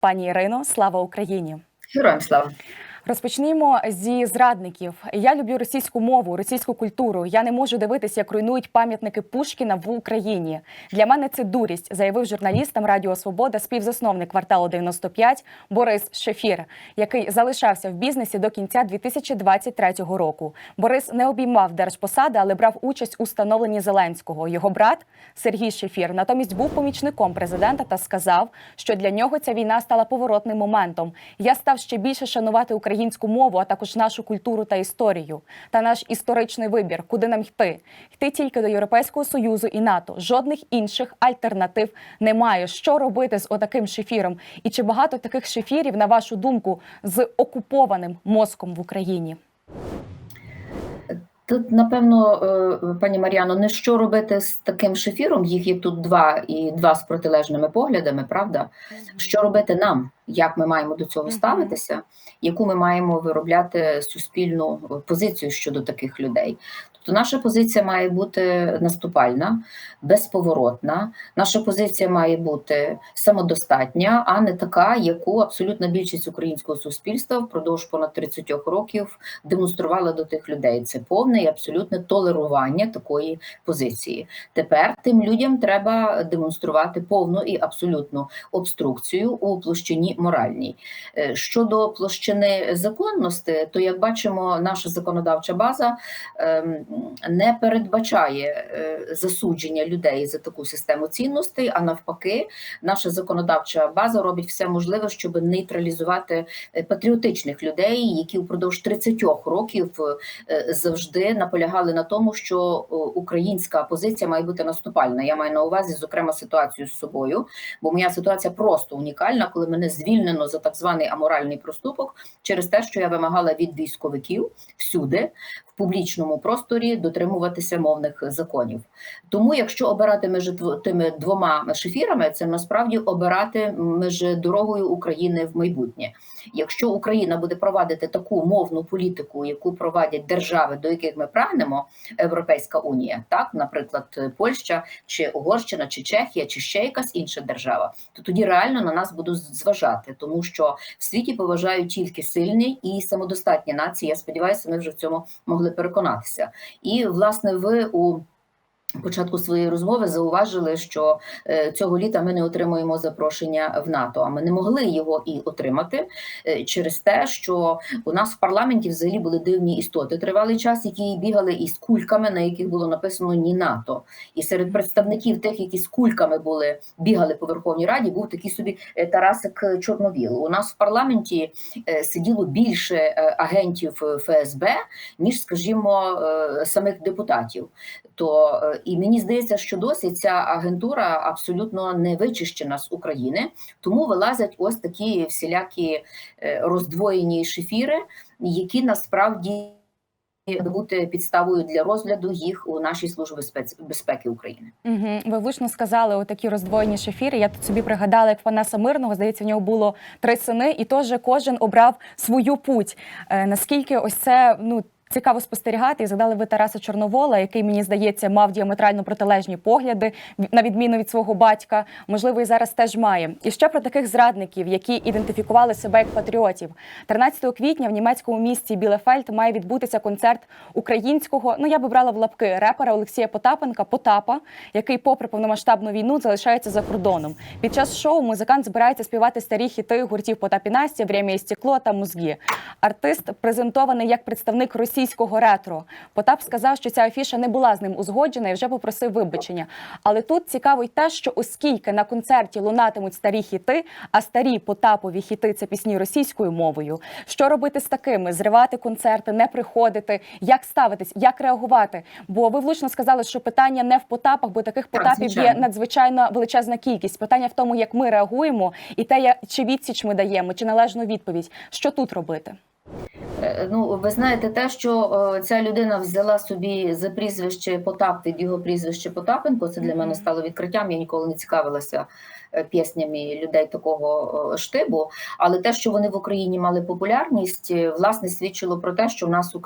Пані Ірино, слава Україні! Героям слава! Розпочнімо зі зрадників. Я люблю російську мову, російську культуру. Я не можу дивитися, як руйнують пам'ятники Пушкіна в Україні. Для мене це дурість, заявив журналістам Радіо Свобода, співзасновник кварталу 95 Борис Шефір, який залишався в бізнесі до кінця 2023 року. Борис не обіймав держпосади, але брав участь у становленні Зеленського. Його брат Сергій Шефір натомість був помічником президента та сказав, що для нього ця війна стала поворотним моментом. Я став ще більше шанувати українську мову, а також нашу культуру та історію, та наш історичний вибір, куди нам йти. Йти тільки до Європейського союзу і НАТО. Жодних інших альтернатив немає. Що робити з отаким шефіром? І чи багато таких шефірів, на вашу думку, з окупованим мозком в Україні? Тут, напевно, е, пані Мар'яно, не що робити з таким шефіром, їх є тут два і два з протилежними поглядами, правда? Що робити нам? Як ми маємо до цього ставитися, яку ми маємо виробляти суспільну позицію щодо таких людей? Тобто наша позиція має бути наступальна, безповоротна. Наша позиція має бути самодостатня, а не така, яку абсолютна більшість українського суспільства впродовж понад 30 років демонструвала до тих людей. Це повне і абсолютне толерування такої позиції. Тепер тим людям треба демонструвати повну і абсолютну обструкцію у площині моральній. Е, Щодо площини законності, то як бачимо, наша законодавча база. Не передбачає е, засудження людей за таку систему цінностей, а навпаки, наша законодавча база робить все можливе, щоб нейтралізувати е, патріотичних людей, які впродовж 30 років е, завжди наполягали на тому, що українська позиція має бути наступальна. Я маю на увазі, зокрема, ситуацію з собою, бо моя ситуація просто унікальна, коли мене звільнено за так званий аморальний проступок через те, що я вимагала від військовиків всюди публічному просторі дотримуватися мовних законів. Тому, якщо обирати між тими двома шефірами, це насправді обирати між дорогою України в майбутнє. Якщо Україна буде провадити таку мовну політику, яку провадять держави, до яких ми прагнемо, Європейська Унія, так, наприклад, Польща чи Угорщина, чи Чехія, чи ще якась інша держава, то тоді реально на нас будуть зважати, тому що в світі поважають тільки сильні і самодостатні нації. Я сподіваюся, ми вже в цьому могли переконатися. І власне, ви у Початку своєї розмови зауважили, що е, цього літа ми не отримуємо запрошення в НАТО. А ми не могли його і отримати е, через те, що у нас в парламенті взагалі були дивні істоти тривалий час, які бігали із кульками, на яких було написано ні НАТО. І серед представників тих, які з кульками були бігали по Верховній Раді, був такий собі е, Тарасик Чорновіл. У нас в парламенті сиділо більше агентів ФСБ ніж, скажімо, самих депутатів. То і мені здається, що досі ця агентура абсолютно не вичищена з України, тому вилазять ось такі всілякі е, роздвоєні шефіри, які насправді бути підставою для розгляду їх у нашій службі безпеки України. Угу. Ви влучно сказали у такі роздвоєні шефіри. Я тут собі пригадала, як Панаса Мирного здається, в нього було три сини, і теж кожен обрав свою путь. Е, наскільки ось це ну. Цікаво спостерігати і згадали ви Тараса Чорновола, який мені здається мав діаметрально протилежні погляди на відміну від свого батька. Можливо, і зараз теж має. І ще про таких зрадників, які ідентифікували себе як патріотів. 13 квітня в німецькому місті Білефельд має відбутися концерт українського. Ну я би брала в лапки репера Олексія Потапенка Потапа, який, попри повномасштабну війну, залишається за кордоном. Під час шоу музикант збирається співати старі хіти гуртів Потапі Настя, «Время і стекло» та мозги. Артист презентований як представник Росії російського ретро. Потап сказав, що ця афіша не була з ним узгоджена і вже попросив вибачення. Але тут цікаво й те, що оскільки на концерті лунатимуть старі хіти, а старі потапові хіти це пісні російською мовою. Що робити з такими? Зривати концерти, не приходити, як ставитись, як реагувати? Бо ви влучно сказали, що питання не в потапах, бо таких потапів є надзвичайно величезна кількість. Питання в тому, як ми реагуємо, і те, чи відсіч ми даємо, чи належну відповідь. Що тут робити? Е, ну, ви знаєте, те, що е, ця людина взяла собі за прізвище Потап від його прізвище Потапенко, це для мене стало відкриттям. Я ніколи не цікавилася е, піснями людей такого штибу. Але те, що вони в Україні мали популярність, власне свідчило про те, що в нас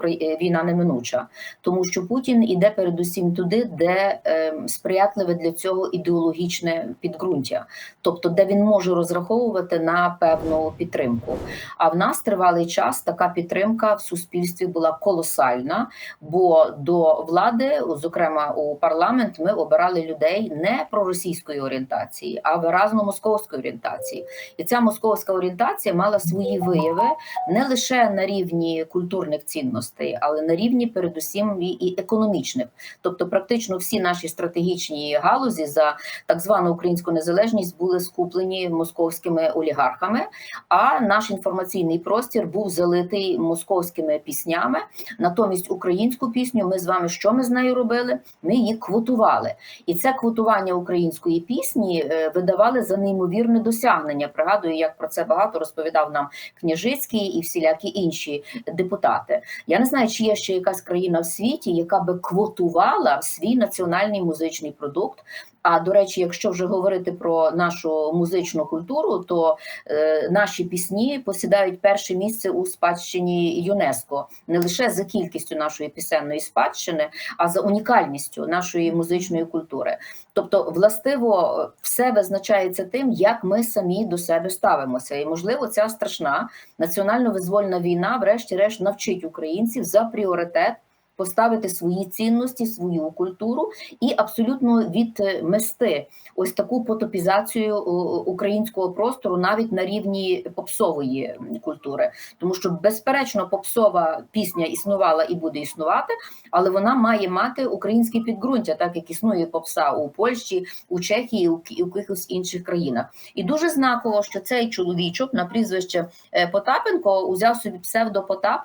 війна неминуча, тому що Путін іде передусім туди, де е, сприятливе для цього ідеологічне підґрунтя, тобто де він може розраховувати на певну підтримку. А в нас тривалий час така підтримка в суспільстві була колосальна, бо до влади, зокрема у парламент, ми обирали людей не проросійської орієнтації, а виразно московської орієнтації. І ця московська орієнтація мала свої вияви не лише на рівні культурних цінностей, але на рівні, передусім, і- економічних. Тобто, практично всі наші стратегічні галузі за так звану українську незалежність були скуплені московськими олігархами. А наш інформаційний простір був залитий московськими піснями. Натомість українську пісню ми з вами що ми з нею робили? Ми її квотували. І це квотування української пісні е, видавали за неймовірне досягнення. Пригадую, як про це багато розповідав нам Княжицький і всілякі інші депутати. Я не знаю, чи є ще якась країна в світі, яка би квотувала свій національний музичний продукт. А до речі, якщо вже говорити про нашу музичну культуру, то е, наші пісні посідають перше місце у спадщині ЮНЕСКО не лише за кількістю нашої пісенної спадщини, а за унікальністю нашої музичної культури. Тобто, властиво, все визначається тим, як ми самі до себе ставимося. І можливо, ця страшна національно-визвольна війна, врешті-решт, навчить українців за пріоритет. Поставити свої цінності, свою культуру і абсолютно відмести ось таку потопізацію українського простору навіть на рівні попсової культури, тому що безперечно попсова пісня існувала і буде існувати, але вона має мати українське підґрунтя, так як існує попса у Польщі, у Чехії, у якихось інших країнах. І дуже знаково, що цей чоловічок на прізвище е, Потапенко узяв собі псевдо Потап.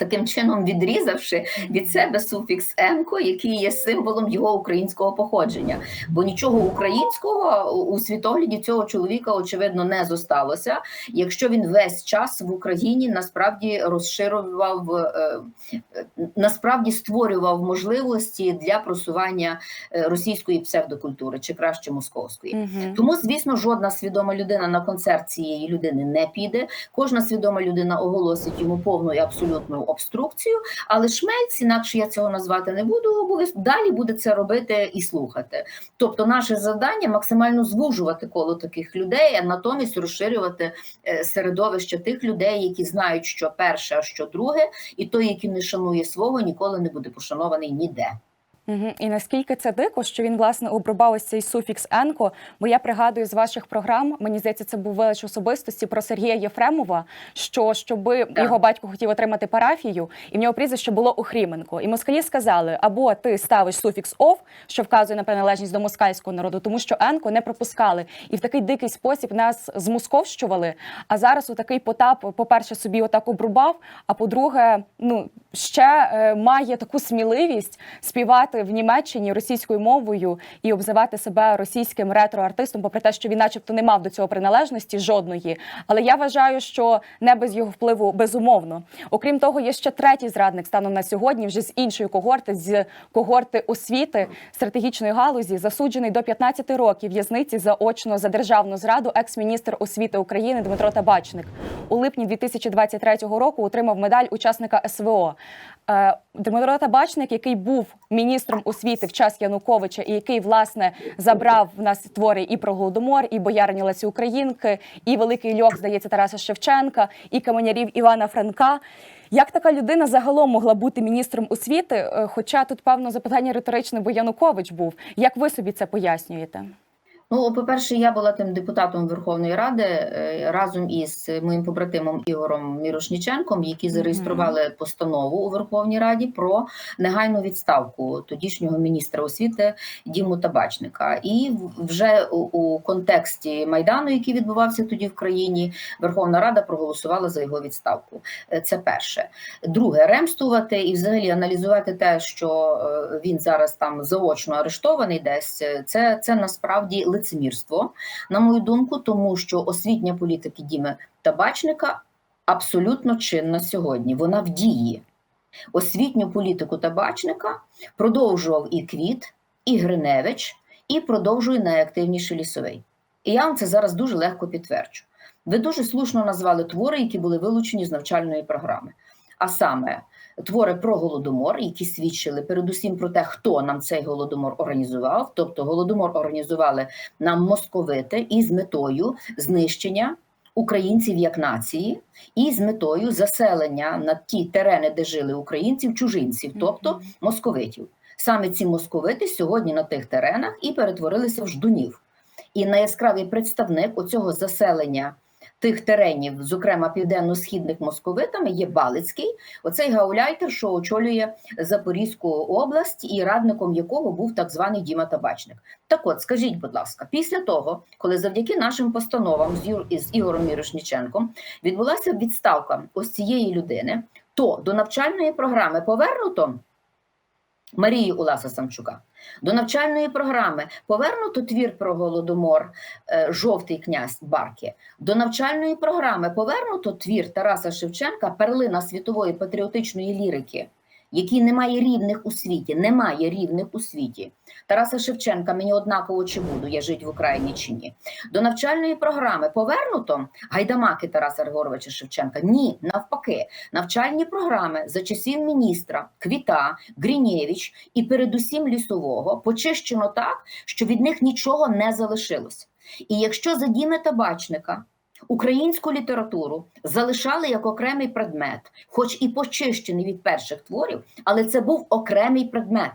Таким чином відрізавши від себе суфікс енко, який є символом його українського походження. Бо нічого українського у світогляді цього чоловіка очевидно не зосталося, якщо він весь час в Україні насправді розширював, е, е, насправді створював можливості для просування е, російської псевдокультури чи краще московської. Мгм. Тому, звісно, жодна свідома людина на концерт цієї людини не піде. Кожна свідома людина оголосить йому повну і абсолютну обструкцію. Але Шмельці, інакше я цього назвати не буду, далі буде це робити і слухати. Тобто, наше завдання максимально звужувати коло таких людей, а натомість розширювати е, середовище тих людей, які знають, що перше, а що друге, і той, який не шанує свого, ніколи не буде пошанований ніде. Мгм. І наскільки це дико, що він власне обрубав ось цей суфікс енко? Бо я пригадую з ваших програм, мені здається, це був велич особистості про Сергія Єфремова. Що щоб його батько хотів отримати парафію, і в нього прізвище було Охріменко. І москалі сказали: або ти ставиш суфікс ов, що вказує на приналежність до москальського народу, тому що енко не пропускали. І в такий дикий спосіб нас змосковщували. А зараз у такий потап, по-перше, собі отак обрубав. А по-друге, ну ще е, має таку сміливість співати в Німеччині російською мовою і обзивати себе російським ретро-артистом, попри те, що він, начебто, не мав до цього приналежності жодної. Але я вважаю, що не без його впливу безумовно. Окрім того, є ще третій зрадник станом на сьогодні, вже з іншої когорти, з когорти освіти стратегічної галузі, засуджений до 15 років в'язниці заочно за державну зраду екс-міністр освіти України Дмитро Табачник. У липні 2023 року отримав медаль учасника СВО. Е, Дмитро Табачник, який був міністром освіти в час Януковича, і який власне забрав в нас твори і про голодомор, і боярині Лесі Українки, і великий льох, здається, Тараса Шевченка, і каменярів Івана Франка. Як така людина загалом могла бути міністром освіти? Е, Хоча тут певно запитання риторичне, бо Янукович був. Як ви собі це пояснюєте? Ну, по-перше, я була тим депутатом Верховної Ради е, разом із моїм побратимом Ігорем Мірошніченком, які зареєстрували постанову у Верховній Раді про негайну відставку тодішнього міністра освіти Діму Табачника. І вже у, контексті майдану, який відбувався тоді в країні, Верховна Рада проголосувала за його відставку. Е, Це перше. Друге, ремстувати і взагалі аналізувати те, що е, він зараз там заочно арештований, десь це, це насправді лицемірство, на мою думку, тому що освітня політика Діми Табачника абсолютно чинна сьогодні. Вона в дії. Освітню політику табачника продовжував і Квіт, і Гриневич, і продовжує найактивніше лісовий. І я вам це зараз дуже легко підтверджу. Ви дуже слушно назвали твори, які були вилучені з навчальної програми. А саме твори про голодомор, які свідчили передусім про те, хто нам цей голодомор організував. Тобто голодомор організували нам московити із метою знищення українців як нації, і з метою заселення на ті терени, де жили українців, чужинців, тобто московитів. Саме ці московити сьогодні на тих теренах і перетворилися в ждунів. І найяскравий представник оцього заселення тих теренів, зокрема південно-східних московитами, є Балицький, оцей гауляйтер, що очолює Запорізьку область, і радником якого був так званий Діма Табачник. Так от, скажіть, будь ласка, після того, коли завдяки нашим постановам з, Юр... із Ігорем Мірошніченком відбулася відставка ось цієї людини, то до навчальної програми повернуто Марії Уласа Самчука. До навчальної програми повернуто твір про голодомор е, Жовтий князь Барки. До навчальної програми повернуто твір Тараса Шевченка Перлина світової патріотичної лірики, який не має рівних у світі. Немає рівних у світі. Тараса Шевченка мені однаково чи буду я жити в Україні чи ні. До навчальної програми повернуто гайдамаки Тараса Григоровича Шевченка. Ні, навпаки, навчальні програми за часів міністра Квіта, Грінєвич і передусім лісового почищено так, що від них нічого не залишилось. І якщо за Діми Табачника українську літературу залишали як окремий предмет, хоч і почищений від перших творів, але це був окремий предмет.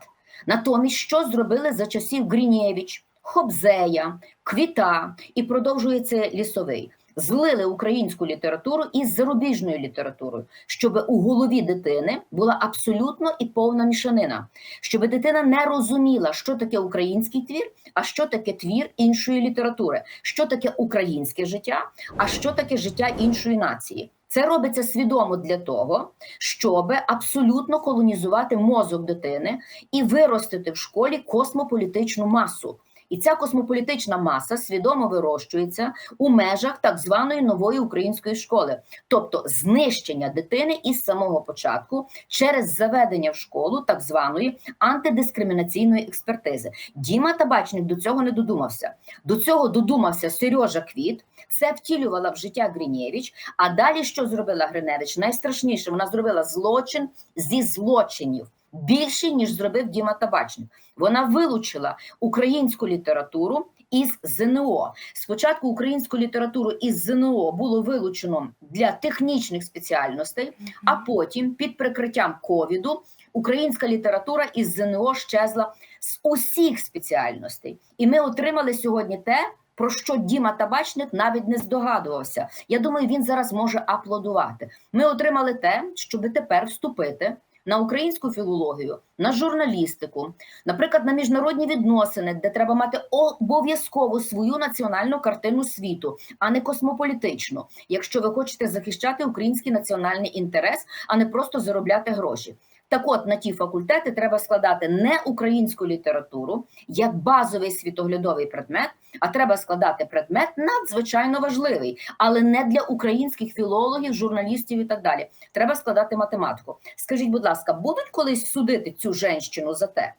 Натомість, що зробили за часів Грінєвич, Хобзея, Квіта і продовжується лісовий. Злили українську літературу із зарубіжною літературою, щоб у голові дитини була абсолютно і повна мішанина, щоб дитина не розуміла, що таке український твір, а що таке твір іншої літератури, що таке українське життя, а що таке життя іншої нації. Це робиться свідомо для того, щоб абсолютно колонізувати мозок дитини і виростити в школі космополітичну масу. І ця космополітична маса свідомо вирощується у межах так званої нової української школи, тобто знищення дитини із самого початку через заведення в школу так званої антидискримінаційної експертизи. Діма Табачник до цього не додумався. До цього додумався Сережа Квіт. Це втілювала в життя Гринєвич. А далі що зробила Гриневич? Найстрашніше вона зробила злочин зі злочинів. Більше ніж зробив Діма Табачник. Вона вилучила українську літературу із ЗНО. Спочатку українську літературу із ЗНО було вилучено для технічних спеціальностей, а потім під прикриттям ковіду українська література із ЗНО щезла з усіх спеціальностей. І ми отримали сьогодні те. Про що Діма Табачник навіть не здогадувався. Я думаю, він зараз може аплодувати. Ми отримали те, щоб тепер вступити на українську філологію, на журналістику, наприклад, на міжнародні відносини, де треба мати обов'язково свою національну картину світу, а не космополітичну, якщо ви хочете захищати український національний інтерес, а не просто заробляти гроші. Так от на ті факультети треба складати не українську літературу як базовий світоглядовий предмет, а треба складати предмет надзвичайно важливий, але не для українських філологів, журналістів і так далі. Треба складати математику. Скажіть, будь ласка, будуть колись судити цю женщину за те?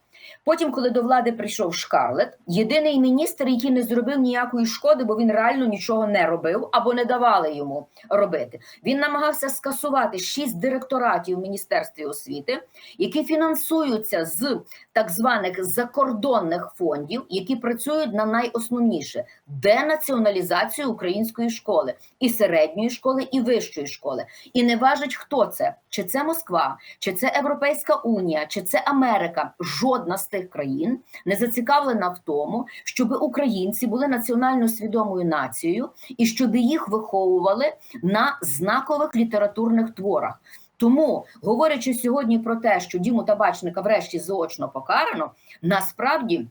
Потім, коли до влади прийшов Шкарлет, єдиний міністр, який не зробив ніякої шкоди, бо він реально нічого не робив або не давали йому робити. Він намагався скасувати шість директоратів в міністерстві освіти, які фінансуються з так званих закордонних фондів, які працюють на найосновніше денаціоналізацію української школи і середньої школи, і вищої школи. І не важить, хто це, чи це Москва, чи це Європейська Унія, чи це Америка. Жодна з тих країн не зацікавлена в тому, щоб українці були національно свідомою нацією і щоб їх виховували на знакових літературних творах. Тому, говорячи сьогодні про те, що Діму Табачника врешті заочно покарано, насправді.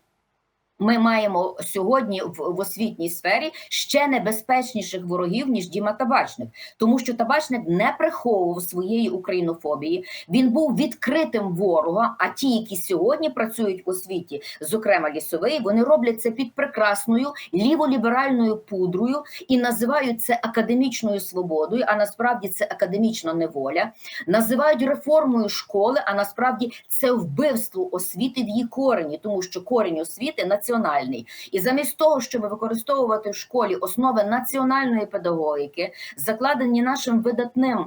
Ми маємо сьогодні в, освітній сфері ще небезпечніших ворогів ніж Діма Табачник, тому що табачник не приховував своєї українофобії. Він був відкритим ворога. А ті, які сьогодні працюють в освіті, зокрема лісовий, вони роблять це під прекрасною ліволіберальною пудрою і називають це академічною свободою. А насправді це академічна неволя. Називають реформою школи. А насправді це вбивство освіти в її корені, тому що корінь освіти національний. І замість того, щоб використовувати в школі основи національної педагогіки, закладені нашим видатним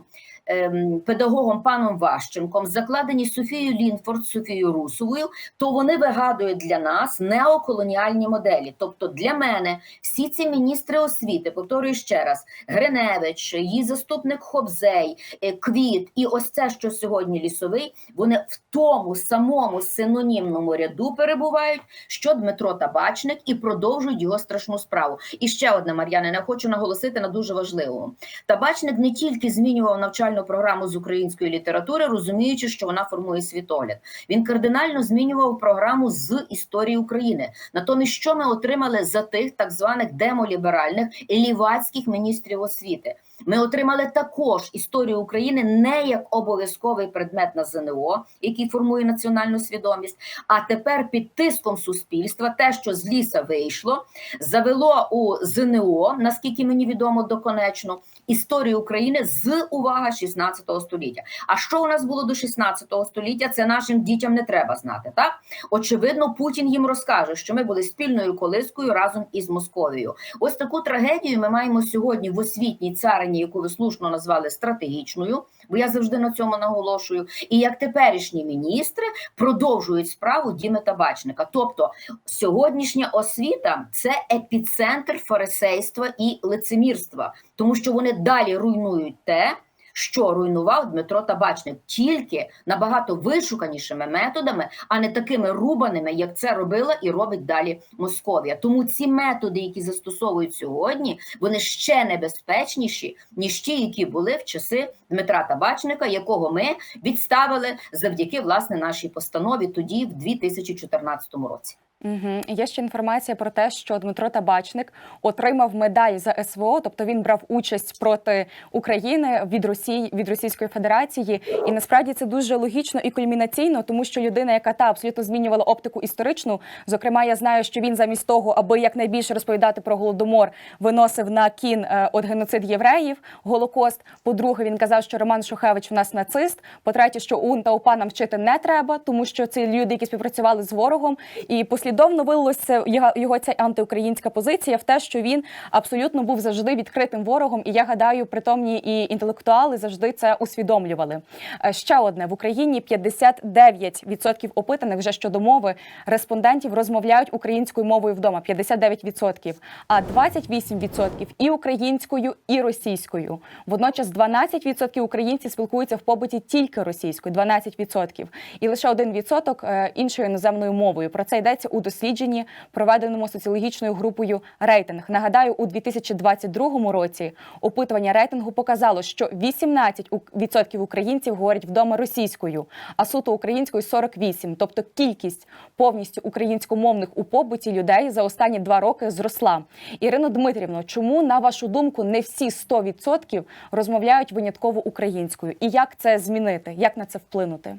педагогом паном Ващенком, закладені Софією Лінфорд, Софією Русовою, то вони вигадують для нас неоколоніальні моделі. Тобто для мене всі ці міністри освіти, повторюю ще раз, Гриневич, її заступник Хобзей, е, Квіт і ось це, що сьогодні лісовий, вони в тому самому синонімному ряду перебувають, що Дмитро Табачник, і продовжують його страшну справу. І ще одне, Мар'яне, я хочу наголосити на дуже важливому. Табачник не тільки змінював навчальну програму з української літератури, розуміючи, що вона формує світогляд. Він кардинально змінював програму з історії України. Натомість, що ми отримали за тих так званих демоліберальних лівацьких міністрів освіти? Ми отримали також історію України не як обов'язковий предмет на ЗНО, який формує національну свідомість. А тепер під тиском суспільства, те, що з ліса вийшло, завело у ЗНО, наскільки мені відомо доконечно, історію України з увага 16 століття. А що у нас було до 16 століття? Це нашим дітям не треба знати. Так очевидно, Путін їм розкаже, що ми були спільною колискою разом із Московією. Ось таку трагедію ми маємо сьогодні в освітній царині, яку ви слушно назвали стратегічною. Бо я завжди на цьому наголошую. І як теперішні міністри продовжують справу Діми Табачника. Тобто сьогоднішня освіта це епіцентр фарисейства і лицемірства, тому що вони далі руйнують те. Що руйнував Дмитро Табачник тільки набагато вишуканішими методами, а не такими рубаними, як це робила і робить далі Московія. Тому ці методи, які застосовують сьогодні, вони ще небезпечніші ніж ті, які були в часи Дмитра Табачника, якого ми відставили завдяки власне нашій постанові тоді, в 2014 році. Угу. Є ще інформація про те, що Дмитро Табачник отримав медаль за СВО, тобто він брав участь проти України від Росії від Російської Федерації. І насправді це дуже логічно і кульмінаційно, тому що людина, яка та абсолютно змінювала оптику історичну. Зокрема, я знаю, що він замість того, аби якнайбільше розповідати про голодомор, виносив на кін е, от геноцид євреїв, голокост. По-друге, він казав, що Роман Шухевич у нас нацист. По-третє, що УН та УПА нам вчити не треба, тому що це люди, які співпрацювали з ворогом, і послідовно вилилося його, ця антиукраїнська позиція в те, що він абсолютно був завжди відкритим ворогом. І я гадаю, притомні і інтелектуали завжди це усвідомлювали. Е, Ще одне в Україні 59% опитаних вже щодо мови респондентів розмовляють українською мовою вдома. 59%, а 28% і українською, і російською. Водночас 12% українців спілкуються в побуті тільки російською, 12%. і лише 1% е, іншою іноземною мовою. Про це йдеться у дослідженні, проведеному соціологічною групою рейтинг. Нагадаю, у 2022 році опитування рейтингу показало, що 18% українців говорять вдома російською, а суто українською 48%. Тобто кількість повністю українськомовних у побуті людей за останні два роки зросла. Ірино Дмитрівно, чому на вашу думку не всі 100% розмовляють винятково українською? І як це змінити? Як на це вплинути?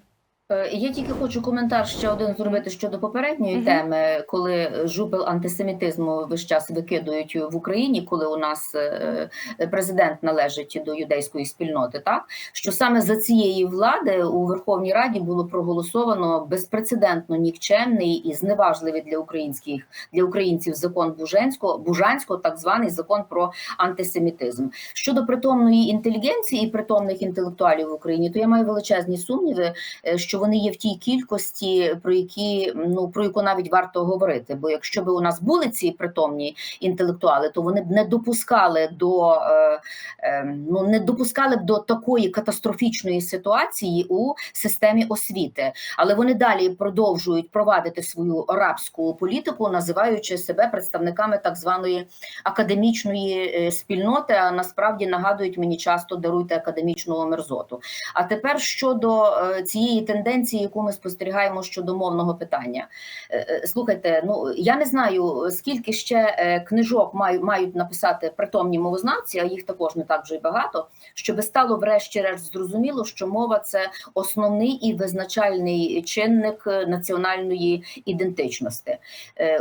Е, Я тільки хочу коментар ще один зробити щодо попередньої Мгм. теми, коли жупел антисемітизму весь час викидують в Україні, коли у нас е, президент належить до юдейської спільноти, так що саме за цієї влади у Верховній Раді було проголосовано безпрецедентно нікчемний і зневажливий для українських для українців закон Буженського Бужанського, так званий закон про антисемітизм. Щодо притомної інтелігенції і притомних інтелектуалів в Україні, то я маю величезні сумніви, е, вони є в тій кількості, про які ну про яку навіть варто говорити. Бо якщо б у нас були ці притомні інтелектуали, то вони б не допускали до е, е, ну не допускали б до такої катастрофічної ситуації у системі освіти, але вони далі продовжують провадити свою рабську політику, називаючи себе представниками так званої академічної е, спільноти. А насправді нагадують мені часто даруйте академічного мерзоту. А тепер щодо цієї тенденції, яку ми спостерігаємо щодо мовного питання, Е, е, слухайте, ну я не знаю скільки ще е, книжок мають мають написати притомні мовознавці, а їх також не так вже й багато, щоб стало врешті-решт зрозуміло, що мова це основний і визначальний чинник національної ідентичності.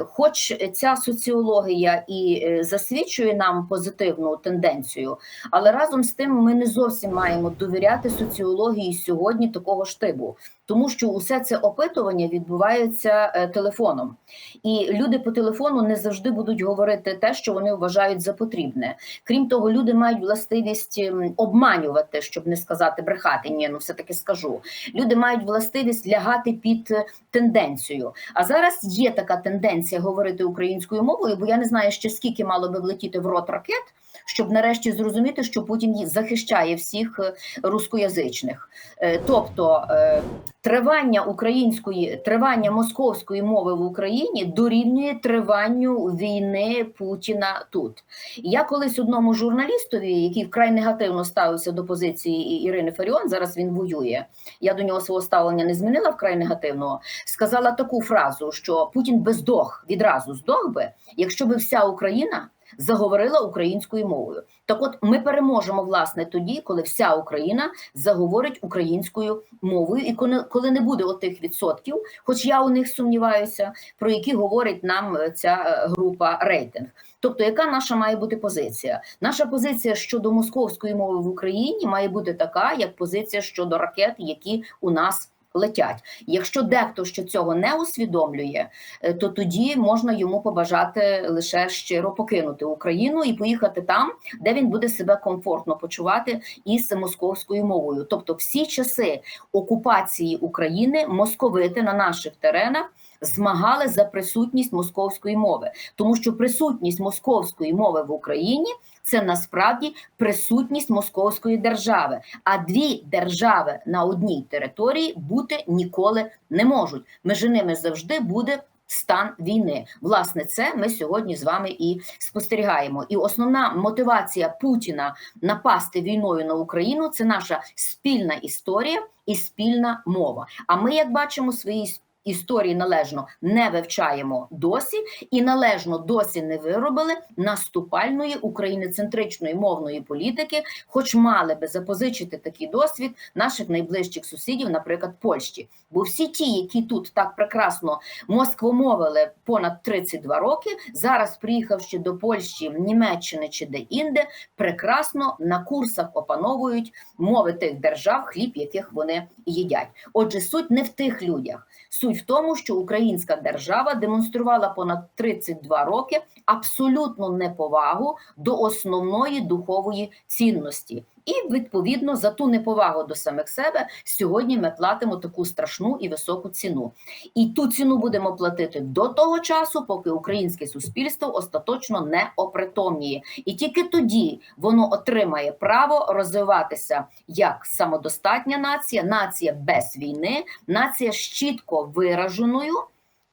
Хоч ця соціологія і засвідчує нам позитивну тенденцію, але разом з тим ми не зовсім маємо довіряти соціології сьогодні такого штибу. Тому що усе це опитування відбувається е, телефоном, і люди по телефону не завжди будуть говорити те, що вони вважають за потрібне. Крім того, люди мають властивість ем, обманювати, щоб не сказати брехати. Ні, ну все таки скажу. Люди мають властивість лягати під е, тенденцію. А зараз є така тенденція говорити українською мовою, бо я не знаю ще скільки мало би влетіти в рот ракет, щоб нарешті зрозуміти, що Путін захищає всіх е, рускоязичних. Е, Тобто е, тривання української, тривання московської мови в Україні дорівнює триванню війни Путіна тут. Я колись одному журналістові, який вкрай негативно ставився до позиції Ірини Фаріон, зараз він воює. Я до нього свого ставлення не змінила вкрай негативного. Сказала таку фразу, що Путін би здох відразу здох би, якщо би вся Україна заговорила українською мовою. Так, от ми переможемо власне тоді, коли вся Україна заговорить українською мовою, і коли, не буде отих відсотків, хоч я у них сумніваюся, про які говорить нам е, ця е, група рейтинг. Тобто, яка наша має бути позиція? Наша позиція щодо московської мови в Україні має бути така, як позиція щодо ракет, які у нас летять. Якщо дехто ще цього не усвідомлює, е, то тоді можна йому побажати лише щиро покинути Україну і поїхати там, де він буде себе комфортно почувати із московською мовою. Тобто, всі часи окупації України московити на наших теренах. Змагали за присутність московської мови, тому що присутність московської мови в Україні це насправді присутність московської держави. А дві держави на одній території бути ніколи не можуть. Між ними завжди буде. Стан війни, власне, це ми сьогодні з вами і спостерігаємо. І основна мотивація Путіна напасти війною на Україну це наша спільна історія і спільна мова. А ми, як бачимо, свої історії належно не вивчаємо досі, і належно досі не виробили наступальної україноцентричної мовної політики, хоч мали би запозичити такий досвід наших найближчих сусідів, наприклад, Польщі. Бо всі ті, які тут так прекрасно москвомовили понад 32 роки, зараз приїхавши до Польщі, Німеччини чи де-інде, прекрасно на курсах опановують мови тих держав, хліб, яких вони їдять. Отже, суть не в тих людях. Суть в тому, що українська держава демонструвала понад 32 роки абсолютну неповагу до основної духової цінності. І відповідно за ту неповагу до самих себе сьогодні ми платимо таку страшну і високу ціну. І ту ціну будемо платити до того часу, поки українське суспільство остаточно не опритомніє. І тільки тоді воно отримає право розвиватися як самодостатня нація, нація без війни, нація з чітко вираженою.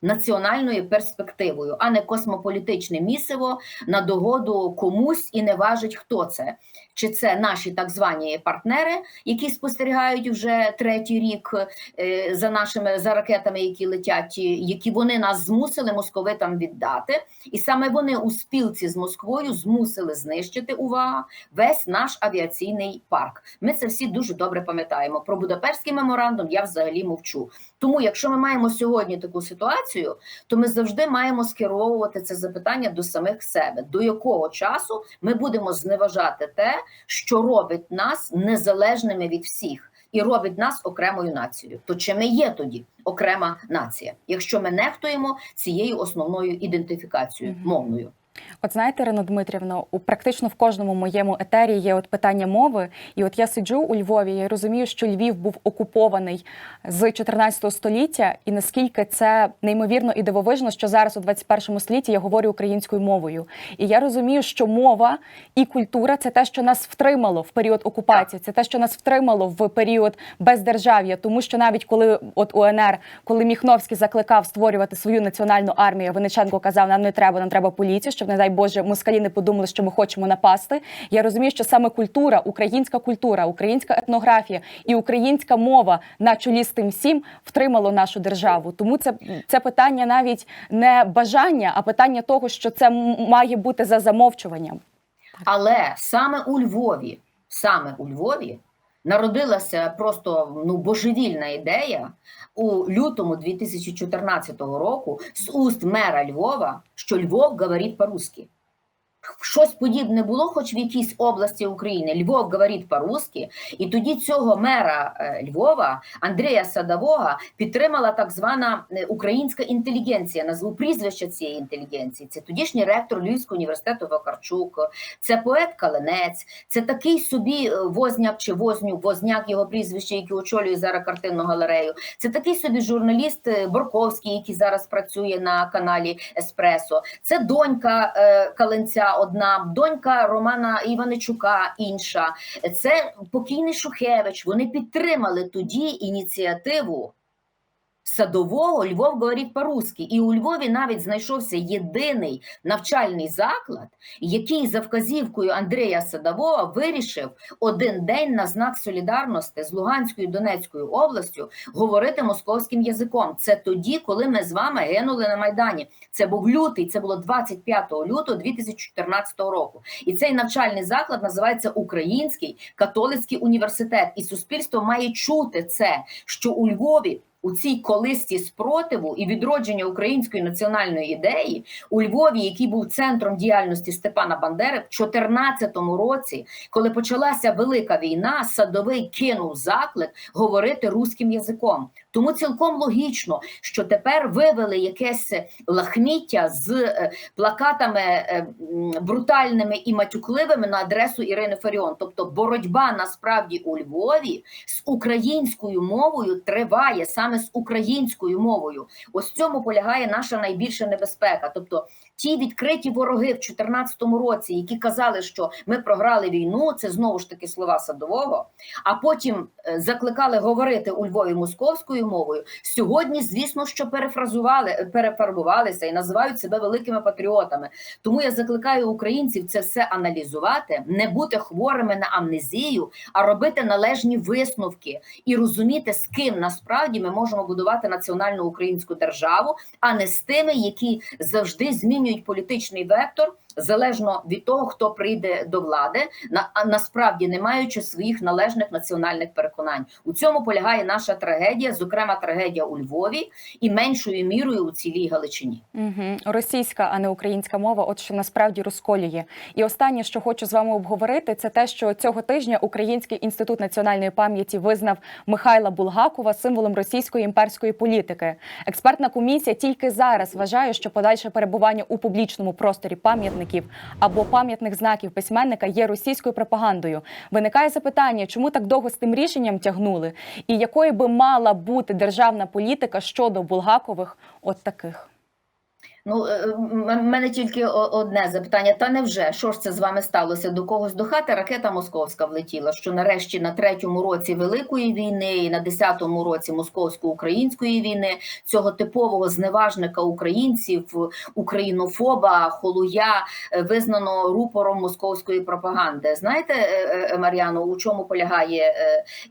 Національною перспективою, а не космополітичне місиво на догоду комусь і не важить, хто це. Чи це наші так звані партнери, які спостерігають вже третій рік е, за нашими за ракетами, які летять, які вони нас змусили московитам віддати, і саме вони у спілці з Москвою змусили знищити увага весь наш авіаційний парк. Ми це всі дуже добре пам'ятаємо. Про Будапештський меморандум я взагалі мовчу. Тому, якщо ми маємо сьогодні таку ситуацію, то ми завжди маємо скеровувати це запитання до самих себе, до якого часу ми будемо зневажати те, що робить нас незалежними від всіх. І робить нас окремою нацією. То чи ми є тоді окрема нація, якщо ми нехтуємо цією основною ідентифікацією мовною? От знаєте, Ірино Дмитрівно, у практично в кожному моєму етері є от питання мови. І от я сиджу у Львові, я розумію, що Львів був окупований з 14 століття, і наскільки це неймовірно і дивовижно, що зараз у 21 столітті я говорю українською мовою. І я розумію, що мова і культура це те, що нас втримало в період окупації, це те, що нас втримало в період бездержав'я, тому що навіть коли от УНР, коли Міхновський закликав створювати свою національну армію, Винниченко казав, нам не треба, нам треба поліцію, щоб не дай Боже, москалі не подумали, що ми хочемо напасти. Я розумію, що саме культура, українська культура, українська етнографія і українська мова на чолі з тим всім втримало нашу державу. Тому це, це питання навіть не бажання, а питання того, що це має бути за замовчуванням. Але саме у Львові, саме у Львові народилася просто ну божевільна ідея у лютому 2014 року з уст мера Львова, що Львов говорить по-русски. Щось подібне було, хоч в якійсь області України. Львов говорить по-русски, і тоді цього мера е, Львова Андрія Садового підтримала так звана е, українська інтелігенція. Назву прізвище цієї інтелігенції. Це тодішній ректор Львівського університету Вакарчук, це поет Каленець, це такий собі е, Возняк чи Вознюк, Возняк його прізвище, який очолює зараз картинну галерею. Це такий собі журналіст Борковський, який зараз працює на каналі Еспресо. Це донька Каленця, одна донька Романа Іваничука, інша. Це покійний Шухевич. Вони підтримали тоді ініціативу. Садового Львов говорить по-русски, і у Львові навіть знайшовся єдиний навчальний заклад, який за вказівкою Андрія Садового вирішив один день на знак солідарності з Луганською і Донецькою областю говорити московським язиком. Це тоді, коли ми з вами гинули на майдані. Це був лютий, це було 25 лютого 2014 року. І цей навчальний заклад називається Український католицький університет. І суспільство має чути це, що у Львові. У цій колисті спротиву і відродження української національної ідеї у Львові, який був центром діяльності Степана Бандери, в 2014 році, коли почалася велика війна, садовий кинув заклик говорити руським язиком. Тому цілком логічно, що тепер вивели якесь лахміття з е, плакатами е, брутальними і матюкливими на адресу Ірини Фаріон. Тобто боротьба насправді у Львові з українською мовою триває саме з українською мовою. Ось в цьому полягає наша найбільша небезпека. Тобто ті відкриті вороги в 2014 році, які казали, що ми програли війну, це знову ж таки слова садового. А потім е, закликали говорити у Львові московською мовою. Сьогодні, звісно, що перефразували, е, перефарбувалися і називають себе великими патріотами. Тому я закликаю українців це все аналізувати, не бути хворими на амнезію, а робити належні висновки і розуміти, з ким насправді ми можемо будувати національну українську державу, а не з тими, які завжди змінюють політичний вектор. Залежно від того, хто прийде до влади, на а насправді не маючи своїх належних національних переконань, у цьому полягає наша трагедія, зокрема трагедія у Львові, і меншою мірою у цілій Галичині. Угу. Російська, а не українська мова, от що насправді розколює. І останнє, що хочу з вами обговорити, це те, що цього тижня Український інститут національної пам'яті визнав Михайла Булгакова символом російської імперської політики. Експертна комісія тільки зараз вважає, що подальше перебування у публічному просторі пам'ятників або пам'ятних знаків письменника є російською пропагандою. Виникає запитання, чому так довго з тим рішенням тягнули, і якою би мала бути державна політика щодо Булгакових, от таких. Ну, е, м- мене тільки одне запитання. Та невже що ж це з вами сталося? До когось до хати ракета московська влетіла? Що нарешті на третьому році Великої війни і на десятому році московсько-української війни цього типового зневажника українців, українофоба, холуя е, визнано рупором московської пропаганди. Знаєте, е, е, Мар'яно, у чому полягає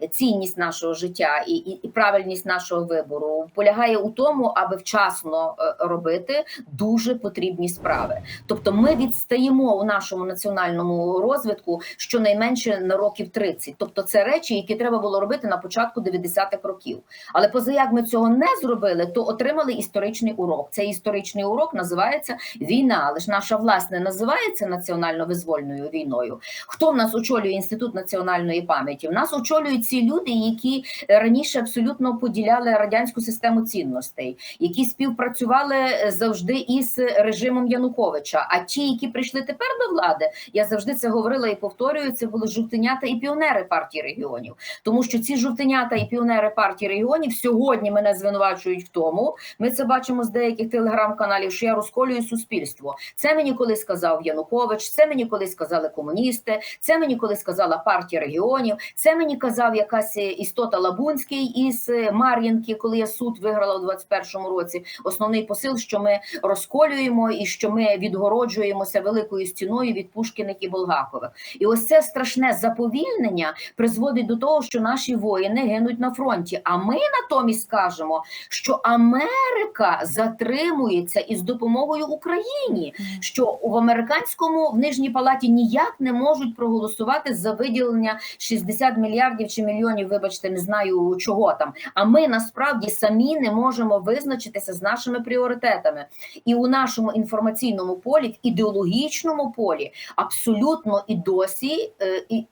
е, цінність нашого життя і, і, правильність нашого вибору? Полягає у тому, аби вчасно е, робити дуже потрібні справи. Тобто, ми відстаємо у нашому національному розвитку щонайменше на років 30. Тобто, це речі, які треба було робити на початку 90-х років. Але поза як ми цього не зробили, то отримали історичний урок. Цей історичний урок називається війна. Але ж наша власть не називається національно-визвольною війною. Хто в нас очолює інститут національної пам'яті? В нас очолюють ці люди, які раніше абсолютно поділяли радянську систему цінностей, які співпрацювали завжди із режимом Януковича. А ті, які прийшли тепер до влади, я завжди це говорила і повторюю. Це були жовтенята і піонери партії регіонів, тому що ці жовтенята і піонери партії регіонів сьогодні мене звинувачують в тому. Ми це бачимо з деяких телеграм-каналів, що я розколюю суспільство. Це мені колись сказав Янукович, це мені колись сказали комуністи, це мені колись сказала партія регіонів. Це мені казав якась істота Лабунський із Мар'їнки, коли я суд виграла у 21-му році. Основний посил, що ми розколюємо і що ми відгороджуємося великою стіною від Пушкіних і Булгакових. І ось це страшне заповільнення призводить до того, що наші воїни гинуть на фронті. А ми натомість скажемо, що Америка затримується із допомогою Україні, що в американському в нижній палаті ніяк не можуть проголосувати за виділення 60 мільярдів чи мільйонів. Вибачте, не знаю чого там. А ми насправді самі не можемо визначитися з нашими пріоритетами. І у нашому інформаційному полі, в ідеологічному полі, абсолютно і досі е, і,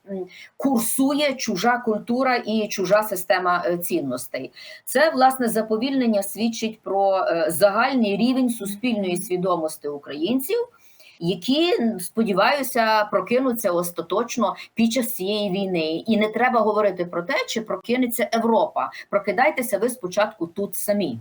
курсує чужа культура і чужа система е, цінностей. Це власне заповільнення свідчить про е, загальний рівень суспільної свідомості українців. Які сподіваюся прокинуться остаточно під час цієї війни, і не треба говорити про те, чи прокинеться Європа. Прокидайтеся ви спочатку тут самі.